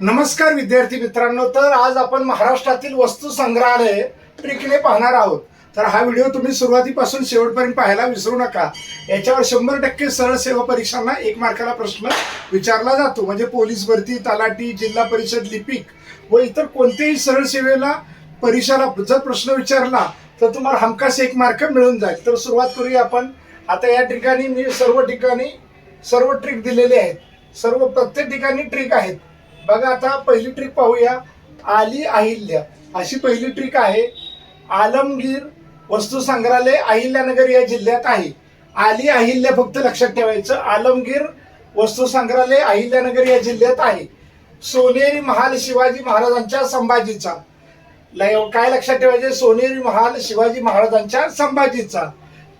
नमस्कार विद्यार्थी मित्रांनो तर आज आपण महाराष्ट्रातील वस्तू संग्रहालय ट्रिकने पाहणार आहोत. तर हा व्हिडिओ तुम्ही सुरुवातीपासून शेवटपर्यंत पाहायला विसरू नका. याच्यावर शंभर टक्के सरळ सेवा परीक्षांना एक मार्काला प्रश्न विचारला जातो. म्हणजे पोलीस भरती तलाठी जिल्हा परिषद लिपिक व इतर कोणत्याही सरळ सेवेला परीक्षाला जर प्रश्न विचारला तर तुम्हाला हमखास एक मार्क मिळून जाईल. तर सुरुवात करूया आपण. आता या ठिकाणी मी सर्व ठिकाणी सर्व ट्रिक दिलेले आहेत. सर्व प्रत्येक ठिकाणी ट्रिक आहेत. बघा आता पहिली ट्रिक पाहूया. आली अहिल्या. अशी पहिली ट्रिक आहे. आलमगीर वस्तू संग्रहालय अहिल्यानगर या जिल्ह्यात आहे. आली अहिल्या फक्त लक्षात ठेवायचं. आलमगीर वस्तू संग्रहालय अहिल्यानगर या जिल्ह्यात आहे. सोनेरी महाल शिवाजी महाराजांच्या संभाजीचा. काय लक्षात ठेवायचे? सोनेरी महाल शिवाजी महाराजांच्या संभाजीचा.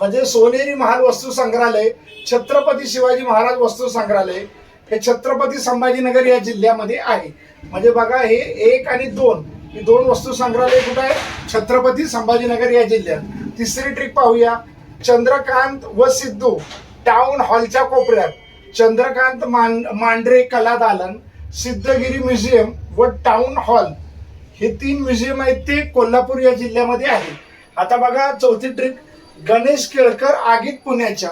म्हणजे सोनेरी महाल वस्तू संग्रहालय छत्रपती शिवाजी महाराज वस्तू संग्रहालय हे छत्रपती संभाजीनगर या जिल्ह्यामध्ये आहे. म्हणजे बघा हे एक आणि दोन. ही दोन वस्तू संग्रहालय कुठं आहे? छत्रपती संभाजीनगर या जिल्ह्यात. तिसरी ट्रिक पाहूया. चंद्रकांत व सिद्धू टाउन हॉलच्या कोपऱ्यात. चंद्रकांत मान मांढरे कला दालन सिद्धगिरी म्युझियम व टाउन हॉल हे तीन म्युझियम आहेत ते कोल्हापूर या जिल्ह्यामध्ये आहे. आता बघा चौथी ट्रिक गणेश केळकर आगीत पुण्याच्या.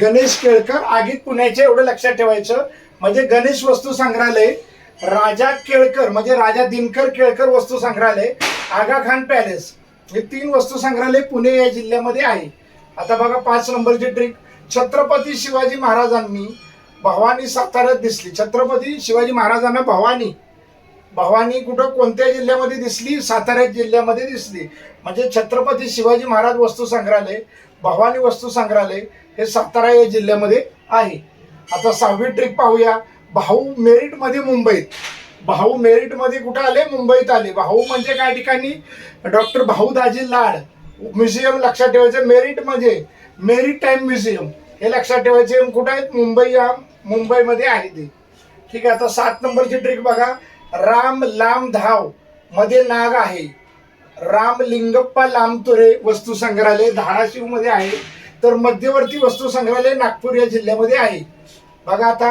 गणेश केळकर आगीत पुण्याच्या एवढं लक्षात ठेवायचं. म्हणजे गणेश वस्तू संग्रहालय राजा केळकर म्हणजे राजा दिनकर केळकर वस्तू संग्रहालय आगा खान पॅलेस हे तीन वस्तू संग्रहालय पुणे या जिल्ह्यामध्ये आहे. आता बघा पाच नंबरची ट्रिक छत्रपती शिवाजी महाराजांनी भवानी साताऱ्यात दिसली. छत्रपती शिवाजी महाराजांना भवानी भवानी कुठं कोणत्या जिल्ह्यामध्ये दिसली? सातारा जिल्ह्यामध्ये दिसली. म्हणजे छत्रपती शिवाजी महाराज वस्तू संग्रहालय भवानी वस्तू संग्रहालय हे सातारा या जिल्ह्यामध्ये आहे. आता सहावी ट्रिक पाहूया. भाऊ मेरिटमध्ये मुंबईत. भाऊ मेरिटमध्ये कुठं आले? मुंबईत आले. भाऊ म्हणजे काय ठिकाणी? डॉक्टर भाऊ दाजी लाड. म्युझियम लक्षात ठेवायचं मेरिट म्हणजे मेरिट टाईम म्युझियम. हे लक्षात ठेवायचे. कुठं आहेत? मुंबई या मुंबईमध्ये आहे ते. ठीक आहे आता सात नंबरची ट्रिक बघा. राम लांब धावमध्ये नाग आहे. राम लिंगप्पा लांबतुरे वस्तू संग्रहालय धाराशिवमध्ये आहे. तर मध्यवर्ती वस्तू संग्रहालय नागपूर या जिल्ह्यामध्ये आहे. बघा आता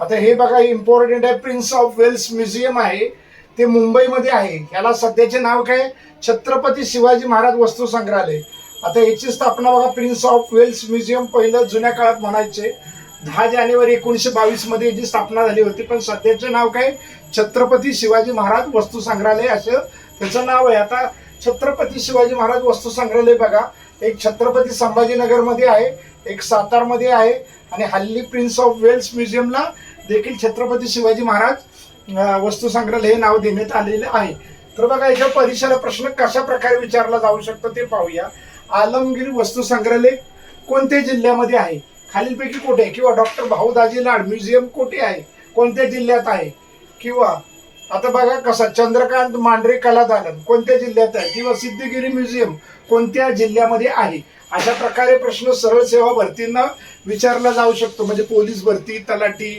आता हे बघा इम्पॉर्टंट आहे. प्रिन्स ऑफ वेल्स म्युझियम आहे. ते मुंबईमध्ये आहे. याला सध्याचे नाव काय? छत्रपती शिवाजी महाराज वस्तू संग्रहालय. आता याची स्थापना बघा प्रिन्स ऑफ वेल्स म्युझियम पहिलं जुन्या काळात म्हणायचे. दहा जानेवारी एकोणीसशे बावीसमध्ये जी स्थापना झाली होती पण सध्याचं नाव काय? छत्रपती शिवाजी महाराज वस्तू संग्रहालय असं त्याचं नाव आहे. आता छत्रपती शिवाजी महाराज वस्तू संग्रहालय बघा एक छत्रपती संभाजीनगरमध्ये आहे एक सातारमध्ये आहे आणि हल्ली प्रिन्स ऑफ वेल्स म्युझियमला देखील छत्रपती शिवाजी महाराज वस्तू संग्रहालय हे नाव देण्यात आलेले आहे. तर बघा याच्या परीक्षेला प्रश्न कशा प्रकारे विचारला जाऊ शकतो ते पाहूया. आलमगीर वस्तू संग्रहालय कोणत्या जिल्ह्यामध्ये आहे? खालीलपैकी कुठे आहे? किंवा डॉक्टर भाऊ दाजी लाड म्युझियम कुठे आहे? कोणत्या जिल्ह्यात आहे? किंवा आता बघा कसा चंद्रकांत मांढरे कला दालन कोणत्या जिल्ह्यात आहे? किंवा सिद्धगिरी म्युझियम कोणत्या जिल्ह्यामध्ये आहे? अशा प्रकारे प्रश्न सरळ सेवा भरतींना विचारला जाऊ शकतो. म्हणजे पोलीस भरती तलाठी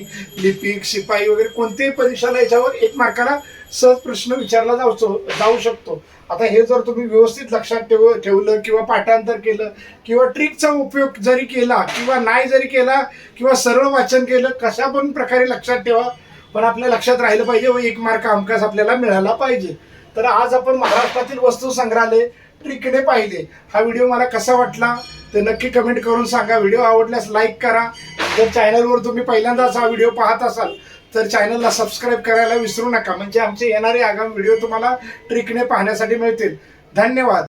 लिपिक शिपाई वगैरे कोणत्याही परीक्षाला याच्यावर एक मार्काला सहज प्रश्न विचारला जाऊ जाऊ शकतो. आता हे जर तुम्ही व्यवस्थित लक्षात ठेव ठेवलं किंवा पाठांतर केलं किंवा ट्रिकचा उपयोग जरी केला किंवा नाही जरी केला किंवा सरळ वाचन केलं कशा पण प्रकारे लक्षात ठेवा. पण आपल्या लक्षात राहिलं पाहिजे व एक मार्क हमखास आपल्याला मिळाला पाहिजे. तर आज आपण महाराष्ट्रातील वस्तू संग्रहालय ट्रिकडे पाहिले. हा व्हिडिओ मला कसा वाटला तर नक्की कमेंट करून सांगा. व्हिडिओ आवडल्यास लाईक करा. जर चॅनलवर तुम्ही पहिल्यांदाच हा व्हिडिओ पाहत असाल तर चॅनलला सबस्क्राईब करायला विसरू नका. म्हणजे आमचे येणारे आगामी व्हिडिओ तुम्हाला ट्रिकने पाहण्यासाठी मिळतील. धन्यवाद.